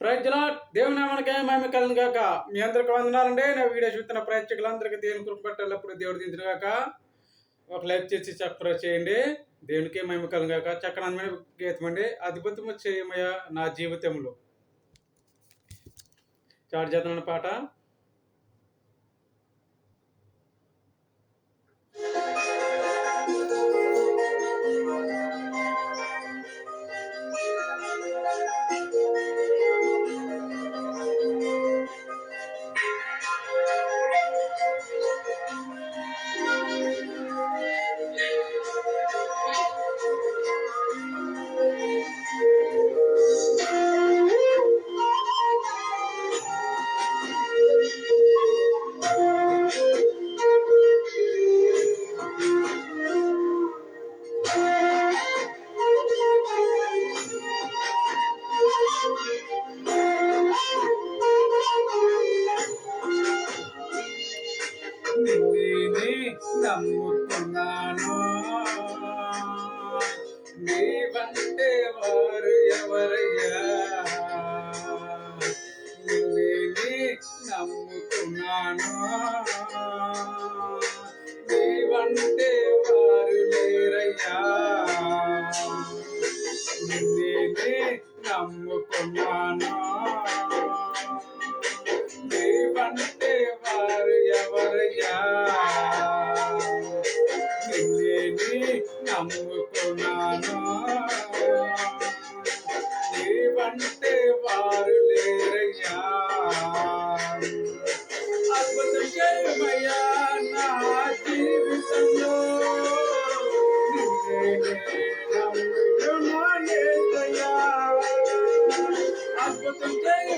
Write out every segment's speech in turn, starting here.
ప్రజలా దేవుని నామానికే మేము కలిగిన గాక. మీ అందరికి వందనాలండి. నా వీడియో చూస్తున్న ప్రేక్షకులందరికీ దేవుని కృప పెట్టేటప్పుడు దేవుడు దించిన గాక. ఒక లైక్ చేసి సబ్స్క్రైబ్ చేయండి. దేవునికి మేము కలిగిన గాక. చక్కని అందమైన గీతం అండి. చేయమయ్య నా జీవితంలో. చాటు చేతన పాట. నేనే నమ్ముకున్నాను నీవంటే వారు ఎవరయ్యా? నిన్నే నమ్ముతున్నాను. నమ్ముకున్నాను నీవంటే వారు లేరయ్యా అద్భుతం చేయమయ్యా నా జీవితంలో నిన్నేనే నమ్ముకున్నానేసయ్యా అద్భుతం చేయమయ్యా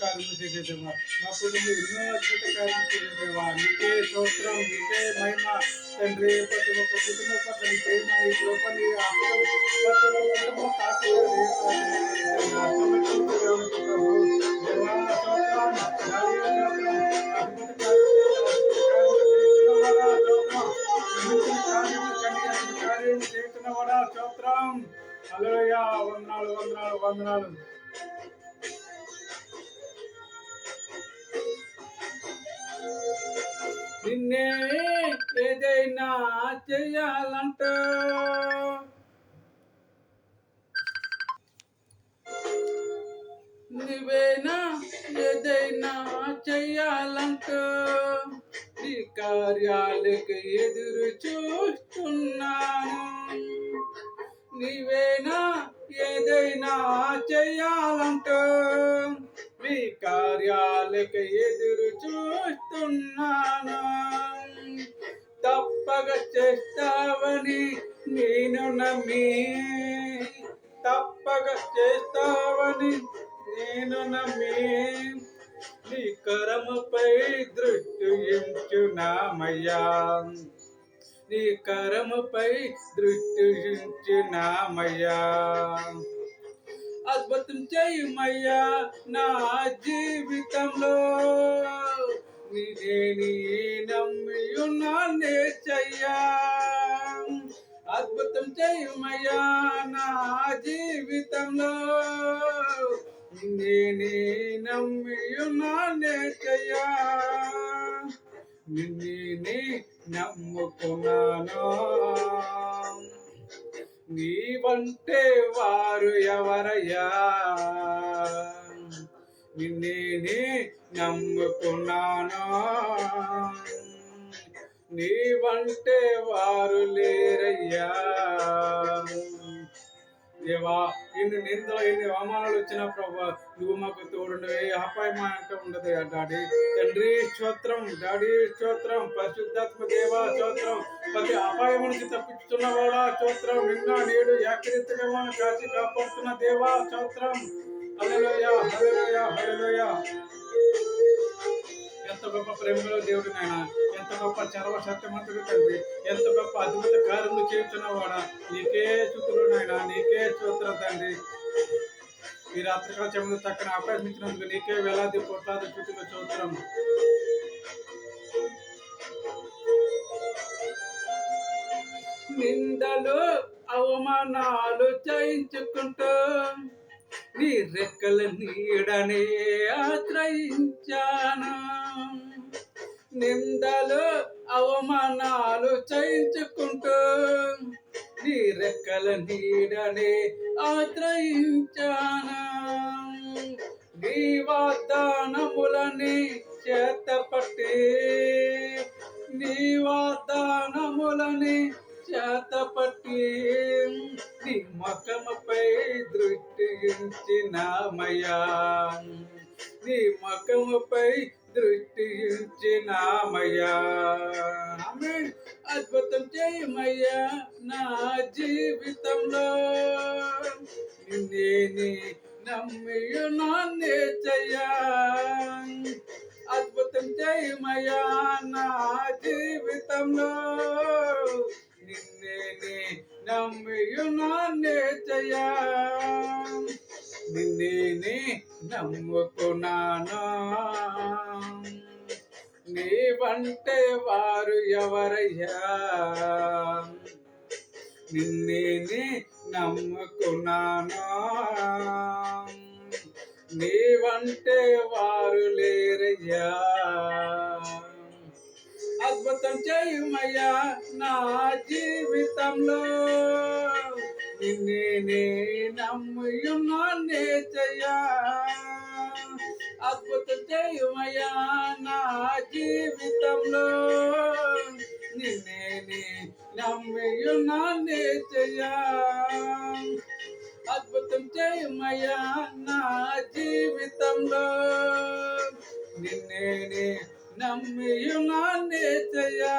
కార్యము చేసేదేవా మా కుటుంబం ఎన్నో అద్భుత కార్యం చేసేదేవా నీకే స్తోత్రం నీకే మహిమ. తండ్రి ప్రతి ఒక్క కుటుంబం పట్ల నీ ప్రేమ నీ కృప నీ ఆత్మ ప్రతి ఒక్క కుటుంబం స్తోత్రం వందనాలు వందనాలు వందనాలు నిన్నే ఏదైనా చేయాలంట. నువ్వేనా ఏదైనా చెయ్యాలంట నీ కార్యాలకు ఎదురు నేను నమ్మి తప్పక చేస్తావని నేను నమ్మి నీ కరముపై దృష్టి ఎంచున్నామయ్యా నీ కరముపై దృష్టి ఉంచినామయ్యా. అద్భుతం చేయమయ్యా నా జీవితంలో. నిజేని నమ్మి ఉన్నానే చెయ్యా. అద్భుతం చేయమయ్యా నా జీవితంలో. నేనే నమ్మి చెయ్యా నిన్నే నమ్ముకున్నాను. నీవంటే వారు ఎవరయ్యా? నిన్నే నమ్ముకున్నాను. నీవంటే వారు లేరయ్యా. దేవా ఎన్ని నిందలు ఎన్ని అవమానాలు వచ్చినా ప్రభా నువ్వు మాకు తోడుండవే. అపాయమా అంటే ఉండదు డాడీ. తండ్రి స్తోత్రం డాడీ స్తోత్రం పరిశుద్ధాత్మ దేవా స్తోత్రం. ప్రతి అపాయం నుంచి తప్పించుతున్న వాళ్ళ స్తోత్రం. నిన్న నేడు ఏకరీతిగా కాచి కాపాడుతున్న దేవా స్తోత్రం. హల్లెలూయా హల్లెలూయా హల్లెలూయా. గొప్ప ప్రేమలో దేవుడు నాయన. ఎంత గొప్ప చరవ సత్యమంతుడు తండ్రి ఎంత గొప్ప అద్భుత కార్యములు చేస్తున్నవాడా నీకే చుతులు నాయన నీకే చూతులు తండ్రి. ఈ రాత్రికాల చెమలు చక్కని ఆకర్షించినందుకు నీకే వేలాది కోట్లాది చుతులు చూద్దాం నిందలు అవమానాలు చేయించుకుంటూ నీ రెక్కల నీడనే ఆశ్రయించాను. నిందలు అవమానాలు చేయించుకుంటూ నీ రెక్కల నీడనే ఆశ్రయించాను? నీ వాగ్దానములని చేతపట్టి నీ వాగ్దానములని చేతపట్టి నీ మకముపై దృష్టి ఉంచినామయ్యా. నీ మకముపై దృష్టి అద్భుతం చేయమయ్యా నా జీవితంలో. నిన్నే నమ్మియు నాన్నే చెయ్యా. అద్భుతం చేయమయ్యా నా జీవితంలో. నిన్నే నమ్మియు నాన్నే చెయ్యా. నిన్నే నమ్ముకున్నాను? నీవంటే వారు ఎవరయ్యా? నిన్నే నమ్ముకున్నాను? నీవంటే వారు లేరయ్యా? అద్భుతం చేయుమయ్యా నా జీవితంలో. నిన్నే నమ్ముయున్నానే చెయ్యా అద్భుత చేయుమయ్యా నా జీవితంలో. నిన్నే నమ్మియున్నానే చెయ్యా అద్భుతం చేయమయ్యా నా జీవితంలో నిన్నే నమ్మియున్నానే చెయ్యా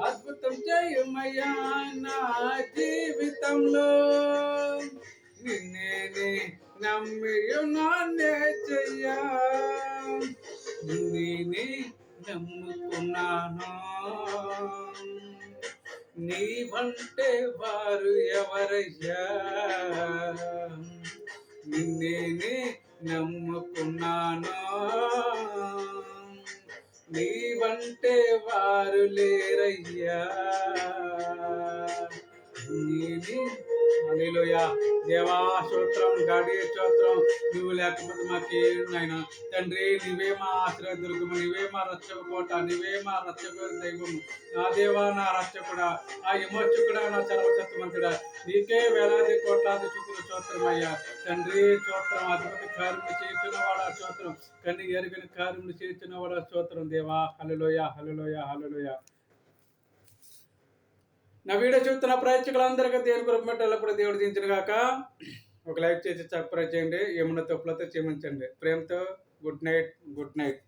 అద్భుతం చేయమయ్యా నా జీవితంలో నిన్నే నమ్మియున్నానే చెయ్యా. నిన్నే నమ్ముకున్నాను. నీవంటే వారు ఎవరయ్యా? నిన్నేనే నమ్ముకున్నాను. నీవంటే వారు లేరయ్యా. నేనే హల్లెలూయా. దేవా స్తోత్రం గాడి స్తోత్రం. నువ్వు లేకపోతే మాకేం నాయన తండ్రి నీవే మా ఆశ్రయ దుర్గము నీవే మా రక్షకోట నీవే మా రక్షక దైవము. నా దేవా నా రక్షకుడా ఆ విమోచకుడా నా సర్వశక్తిమంతుడా. నీకే వేలాది కోట్లాది చూత్రం అయ్యా తండ్రి స్తోత్రం అద్భుత కార్యములు చేస్తున్నవాడా స్తోత్రం. కన్ని ఎరుగని కార్యములు చేస్తున్నవాడా స్తోత్రం దేవా. హలలోయ హలలోయ హలలోయ నా వీడియో చూస్తున్న ప్రేక్షకులందరికీ దేవుని కృప కూడా దేవుడు దించిన కాక ఒక లైక్ చేసి సబ్స్క్రైబ్ చేయండి. ఏమన్నా తప్పులతో క్షమించండి. ప్రేమతో గుడ్ నైట్ గుడ్ నైట్.